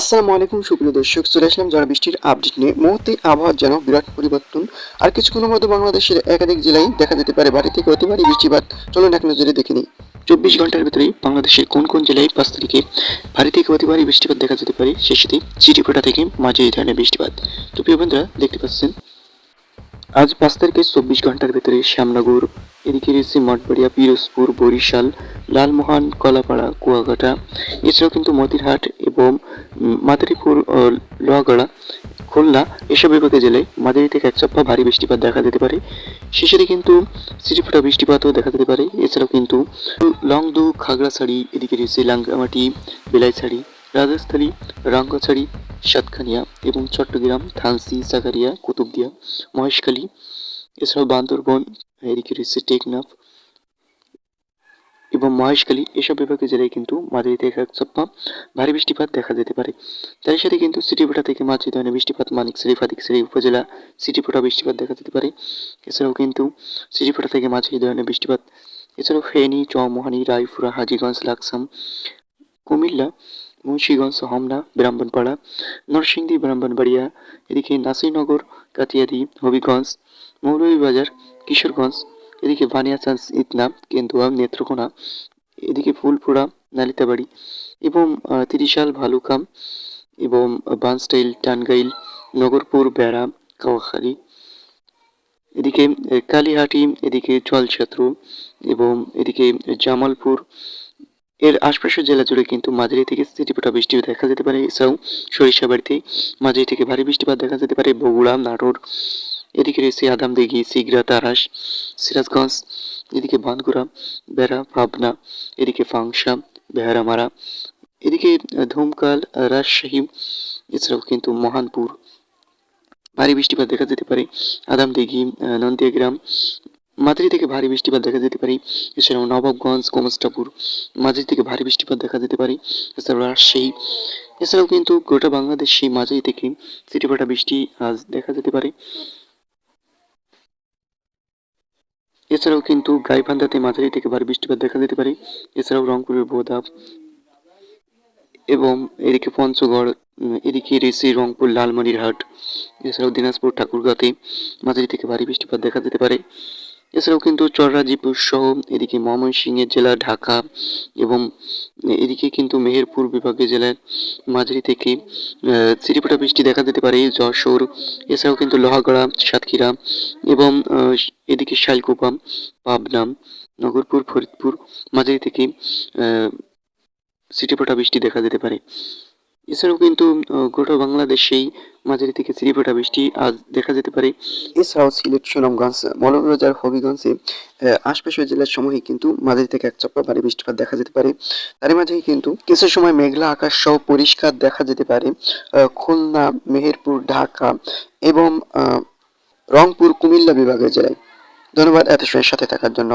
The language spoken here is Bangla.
আসসালামু আলাইকুম, সুপ্রিয় দর্শক, চলে আসলাম যারা বৃষ্টির আপডেট নিয়ে। মুহূর্তে আবহাওয়ার যেন বিরাট পরিবর্তন। আর কিছুক্ষণের মধ্যে বাংলাদেশের একাধিক জেলায় দেখা যেতে পারে ভারী থেকে অতি ভারী বৃষ্টিপাত। চলুন এক নজরে দেখে নিই। চব্বিশ ঘণ্টার ভিতরে বাংলাদেশের কোন কোন জেলায় পাঁচ তারিখে ভারী থেকে অতি ভারী বৃষ্টিপাত দেখা যেতে পারে সে সাথে চিটিফোটা থেকে মাঝারি ধরনের বৃষ্টিপাত। তো প্রিয় বন্ধুরা, দেখতে পাচ্ছেন, আজ পাঁচ তারিখে চব্বিশ ঘণ্টার ভিতরে শ্যামনগর, এদিকে রয়েছে মঠবাড়িয়া, পিরোজপুর, বরিশাল লালমোহন, কলাপাড়া কুয়াকাটা এছাড়াও কিন্তু মতিরহাট এবং মাদারীপুর লোহাগড়া, খুলনা এসব বিভাগের জেলায় মাঝারি থেকে এক সপ্তাহ ভারী বৃষ্টিপাত দেখা যেতে পারে। শেষের কিন্তু সিটিফোটা বৃষ্টিপাতও দেখা যেতে পারে। এছাড়াও কিন্তু লংদু, খাগড়াছড়ি, এদিকে রয়েছে লাঙ্গামাটি, বেলাইছড়ি, রাজস্থালী, রাঙ্গাছড়ি, সাতখানিয়া এবং চট্টগ্রাম থানসি সাগারিয়া, কুতুবদিয়া, মহেশখালী, এছাড়াও বান্দরবন, এদিকে রয়েছে টেকনাফ এবং মহেশখালী এসব বিভাগের জেলায় কিন্তু মাঝারি থেকে এক সপ্তাহ ভারী বৃষ্টিপাত দেখা যেতে পারে। তার সাথে কিন্তু সিটিপোটা থেকে মাঝারি ধরনের বৃষ্টিপাত মানিকছড়ি ফাতিকছড়ি উপজেলা সিটিপোটা বৃষ্টিপাত দেখা যেতে পারে। এছাড়াও কিন্তু সিটিপোটা থেকে মাঝারি ধরনের বৃষ্টিপাত, এছাড়াও ফেনী, চৌমোহানি, রায়পুরা, হাজিগঞ্জ, লাকসাম, কুমিল্লা, মুন্সিগঞ্জ হোমনা ব্রাহ্মণপাড়া, নরসিংদী, ব্রাহ্মণবাড়িয়া, এদিকে নাসিরনগর, কাটিয়াদি, হবিগঞ্জ, মৌলভীবাজার, কিশোরগঞ্জ এদিকে বানিয়াচান্স ইতনা কেন্দুয়া নেত্রকোনা, এদিকে ফুলপুরা, নালিতাবাড়ি এবং ত্রিশাল ভালুকাম এবং বানস্টাইল টানগাইল নগরপুর বেড়া কাওয়াখালী। এদিকে কালীহাটি, এদিকে জলছাত্র এবং এদিকে জামালপুর। এর আশপাশের জেলা জুড়ে কিন্তু মাঝারি থেকে সিটিপোটা বৃষ্টি দেখা যেতে পারে। এছাড়াও সরিষাবাড়িতে মাঝারি থেকে ভারী বৃষ্টিপাত দেখা যেতে পারে। বগুড়া, নাটোর এদিকে রয়েছে আদামদিঘি সিগরা তারাস সিরাজগঞ্জ এদিকে বানগুড়া বেড়া পাবনা এদিকে ফাংশা বেহারামারা এদিকে ধুমকাল রাজশাহী এছাড়াও কিন্তু মহানপুর। ভারী বৃষ্টিপাত দেখা যেতে পারে আদামদিঘি আহ, নন্দিয়া গ্রাম মাঝারি থেকে ভারী বৃষ্টিপাত দেখা যেতে পারে। এছাড়াও নবাবগঞ্জ কমস্টাপুর মাঝারি থেকে ভারী বৃষ্টিপাত দেখা যেতে পারে। এছাড়াও রাজশাহী এছাড়াও কিন্তু গোটা বাংলাদেশে মাঝারি থেকে সিটিপাটা বৃষ্টি আজ দেখা যেতে পারে। এছাড়াও কিন্তু গাইবান্ধাতে মাঝারি থেকে ভারী বৃষ্টিপাত দেখা দিতে পারে। এছাড়াও রংপুরের বোদা এবং এদিকে পঞ্চগড় এদিকে রেসি, রংপুর, লালমারির হাট, এছাড়াও দিনাজপুর ঠাকুরগাঁতে মাঝারি থেকে ভারী বৃষ্টিপাত দেখা দিতে পারে। এছাড়াও কিন্তু চররাজিপুর সহ এদিকে ময়মনসিংহের জেলা ঢাকা এবং এদিকে কিন্তু মেহেরপুর বিভাগীয় জেলার মাঝারি থেকে চিরিপোটা বৃষ্টি দেখা যেতে পারে যশোর এছাড়াও কিন্তু লোহাগড়া সাতক্ষীরা এবং এদিকে শালকুপা পাবনা নগরপুর ফরিদপুর মাঝারি থেকে আহ, চিটিপোটা বৃষ্টি দেখা যেতে পারে। এছাড়াও কিন্তু গোটা বাংলাদেশেই মাঝারি থেকে চিরিপোটা বৃষ্টি আজ দেখা যেতে পারে। এছাড়াও সিলেট, সুনামগঞ্জ মৌলভীবাজার হবিগঞ্জে আশপাশের জেলার সময় কিন্তু মাঝারি থেকে এক চপ্পা ভারী বৃষ্টিপাত দেখা যেতে পারে। তার মাঝেই কিন্তু কিছু সময় মেঘলা আকাশ সহ পরিষ্কার দেখা যেতে পারে। খুলনা, মেহেরপুর, ঢাকা এবং রংপুর, কুমিল্লা বিভাগের জেলায়। ধন্যবাদ এত সময়ের সাথে থাকার জন্য।